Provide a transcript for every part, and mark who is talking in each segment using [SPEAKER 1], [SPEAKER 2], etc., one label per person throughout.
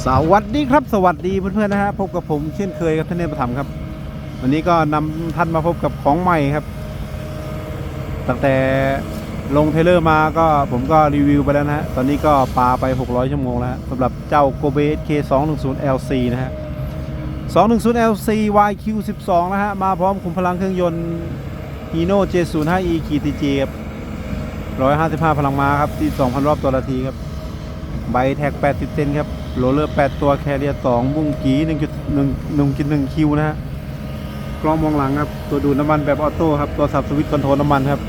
[SPEAKER 1] สวัสดีครับสวัสดีเพื่อนๆนะฮะพบกับผมเช่นเคยครับท่านเนตรประถมครับ วันนี้ก็นำท่านมาพบกับของใหม่ครับ ตั้งแต่ลงเทรลเลอร์มาก็ผมก็รีวิวไปแล้วนะฮะตอนนี้ก็ปาไป 600 ชั่วโมงแล้วสำหรับเจ้า Kobe SK 210 LC นะฮะ 210 LC YQ 12 นะฮะ มาพร้อมคุมพลังเครื่องยนต์ Hino J05E ขีด TJ ครับ155 พลังม้าครับที่2,000 รอบต่อนาทีครับ ใบแท็ก 80 เซนครับ โรลเลอร์ 8 ตัวแคเรียร์2บุ้งกี1.1 1.1คิวนะฮะกล้องมองหลังครับ ตัวดูดน้ำมันแบบออโต้ครับ ตัวสับสวิตช์คอนโทรลน้ำมันครับ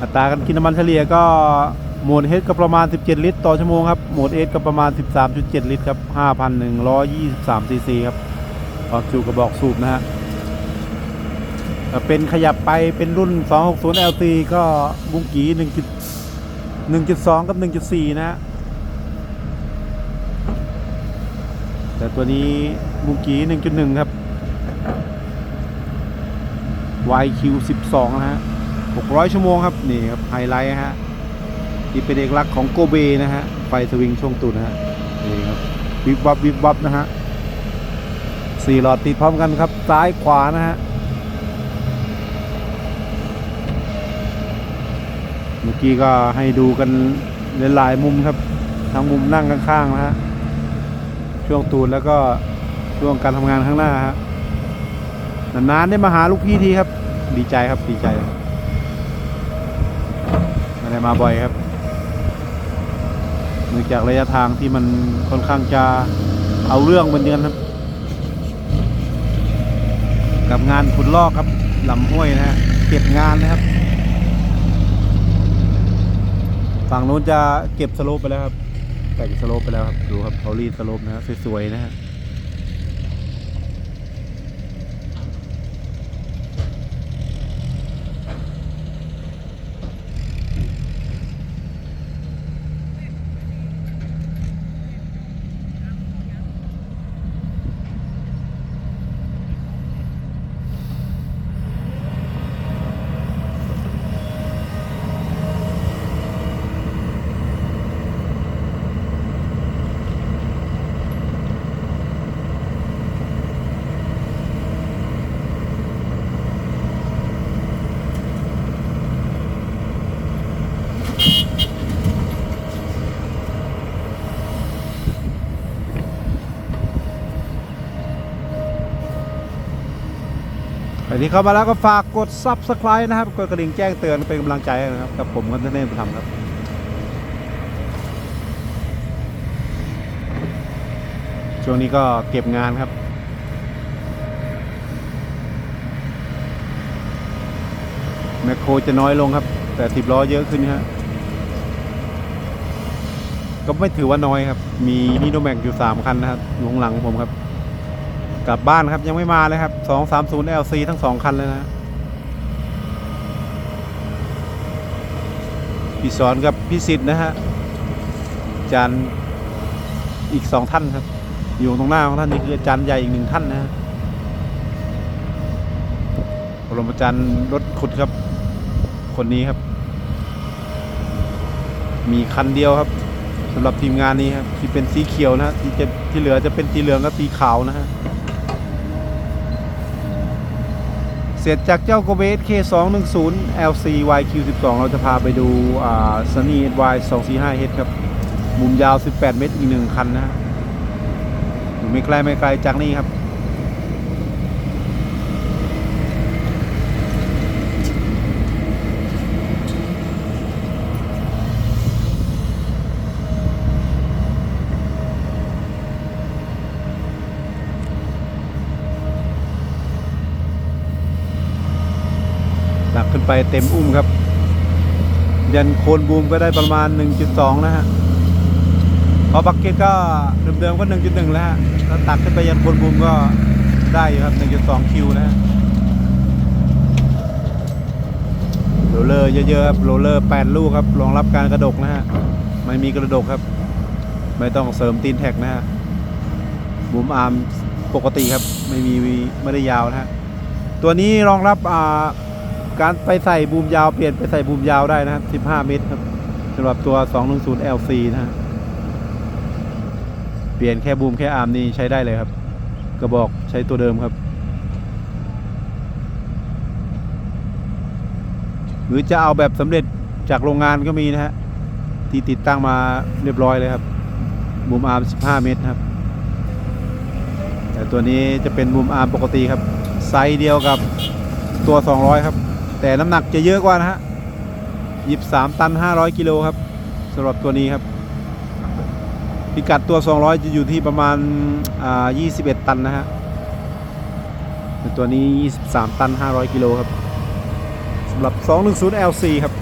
[SPEAKER 1] อัตราการกินน้ำมันเฉลี่ยก็โหมดเฮดก็ประมาณ 17 ลิตร ต่อชั่วโมงครับ โหมดเอสก็ประมาณ 13.7 ลิตรครับ 5,123 ซีซีครับความจุกระบอกสูบนะฮะเป็นขยับไปเป็นรุ่น 260 LT ก็บุ้งกี1 1.2 กับ 1.4 นะฮะแต่ตัวนี้บุ้งกี1.1 ครับ YQ 12 นะฮะ 600 ชั่วโมงครับ นี่ครับ ไฮไลท์ฮะที่เป็นเอกลักษณ์ของโกเบนะฮะ ไฟสวิงช่วงตุนนฮะ นี่ครับ วิบวับวิบวับนะฮะสี่หลอดติดพร้อมกันครับ ซ้ายขวานะฮะ เมื่อกี้ก็ให้ดูกันหลายๆมุมครับ ทั้งมุมนั่งข้างๆนะฮะช่วงตูนแล้วก็ช่วงการทำงานข้างหน้าฮะนานๆได้มาหาลูกพี่ทีครับ ดีใจครับดีใจไม่ได้มาบ่อยครับเนื่องจากระยะทางที่มันค่อนข้างจะเอาเรื่องเหมือนกันครับ กับงานขุดลอกครับลำห้วยนะฮะเก็บงานนะครับ ฝั่งนู้นจะเก็บสโลปไปแล้วครับแต่งสโลปไปแล้วครับดูครับเขารีดสโลปนะฮะสวยๆนะฮะ ใครที่เข้ามาแล้วก็ฝากกด Subscribe นะครับ กดกระดิ่งแจ้งเตือนเป็นกำลังใจนะครับ กับผมกันเน่ประทำครับช่วงนี้ก็เก็บงานครับ แมคโครจะน้อยลงครับ แต่สิบล้อเยอะขึ้นฮะก็ไม่ถือว่าน้อยครับ มีนิโนแม็กอยู่สามคันนะครับอยู่ข้างหลังผมครับ กลับบ้านครับยังไม่มาเลยครับ 230 LC ทั้งสองคันเลยนะพี่สอนกับพี่สิทธิ์นะฮะอาจารย์อีกสองท่านครับ อยู่ตรงหน้าของท่านนี่คืออาจารย์ใหญ่อีกหนึ่งท่านนะฮะปรมาจารย์รถขุดครับ คนนี้ครับ มีคันเดียวครับสำหรับทีมงานนี้ครับที่เป็นสีเขียวนะฮะที่จะที่เหลือจะเป็นสีเหลืองกับสีขาวนะฮะ เสร็จจากเจ้า g o b e s K210 LC YQ12 เราจะพาไปดูอ่า Sunny SY 245 H ครับ มุมยาว 18 เมตรอีกหนึ่งคันนะฮะอยู่ไม่ไกลไม่ไกลจากนี่ครับ ไปเต็มอุ้มครับ ยันโคนบูมก็ได้ประมาณ 1.2 นะฮะพอบักเก็ตก็เดิมๆก็ 1.1 แล้วฮะแล้วตักขึ้นไปยันโคนบูมก็ได้อยู่ครับ 1.2 คิวนะฮะโรเลอร์เยอะๆครับโรเลอร์8ลูกครับรองรับการกระดกนะฮะไม่มีกระดกครับ ไม่ต้องเสริมตีนแท็กนะฮะบูมอาร์มปกติครับ ไม่มีไม่ได้ยาวนะฮะตัวนี้รองรับอ่า การไปใส่บูมยาวเปลี่ยนไปใส่บูมยาวได้นะครับ 15 เมตรครับสำหรับตัว 210 LC นะ เปลี่ยนแค่บูมแค่อาร์มนี่ใช้ได้เลยครับ กระบอกใช้ตัวเดิมครับ หรือจะเอาแบบสำเร็จจากโรงงานก็มีนะฮะ ที่ติดตั้งมาเรียบร้อยเลยครับ บูมอาร์ม 15 เมตรครับ แต่ตัวนี้จะเป็นบูมอาร์มปกติครับ ไซส์เดียวกับตัว 200 ครับ แต่น้ำหนักจะเยอะกว่านะฮะ23ตัน 500 กิโลครับสำหรับตัวนี้ครับ พิกัดตัว 200 จะอยู่ที่ประมาณอ่า21 ตันนะฮะตัวนี้ 23 ตัน 500 กิโลครับสำหรับ 210 LC ครับ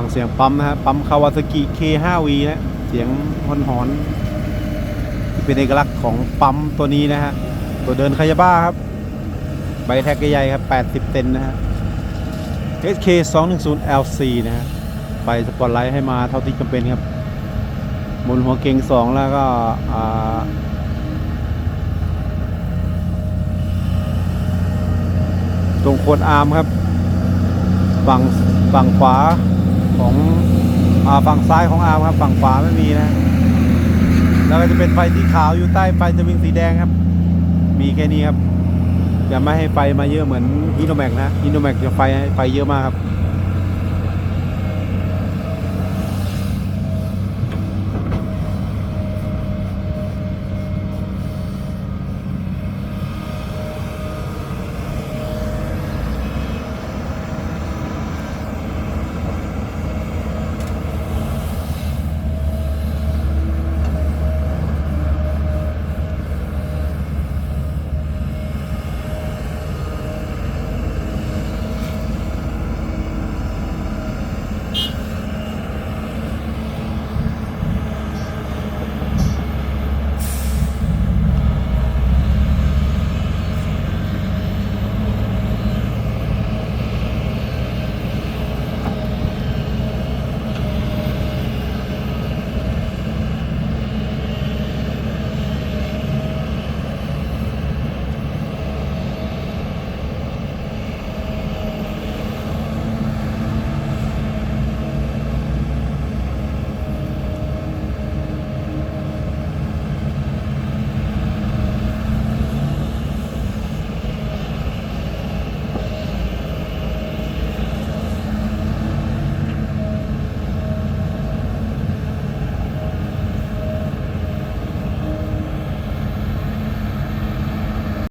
[SPEAKER 1] ฟังเสียงปั๊มนะฮะปั๊มคาวาซากิ K5V นะเสียงหอนหอนๆเป็นเอกลักษณ์ของปั๊มตัวนี้นะฮะตัวเดินคายาบ้าครับ ใบแท็กใหญ่ครับ 80 เซนนะฮะ SK 210 LC นะฮะไฟสปอตไลท์ให้มาเท่าที่จำเป็นครับหมุนหัวเก่ง2แล้วก็ตรงโคนอาร์มครับ ฝั่งฝั่งขวา ของอฝั่งซ้ายของอาร์มครับ ฝั่งขวาไม่มีนะ แล้วก็จะเป็นไฟสีขาวอยู่ใต้ไฟจะวิ่งสีแดงครับ มีแค่นี้ครับอย่าไม่ให้ไฟมาเยอะเหมือนอินโนแม็กนะอินโนแม็กจะไฟไฟเยอะมากครับ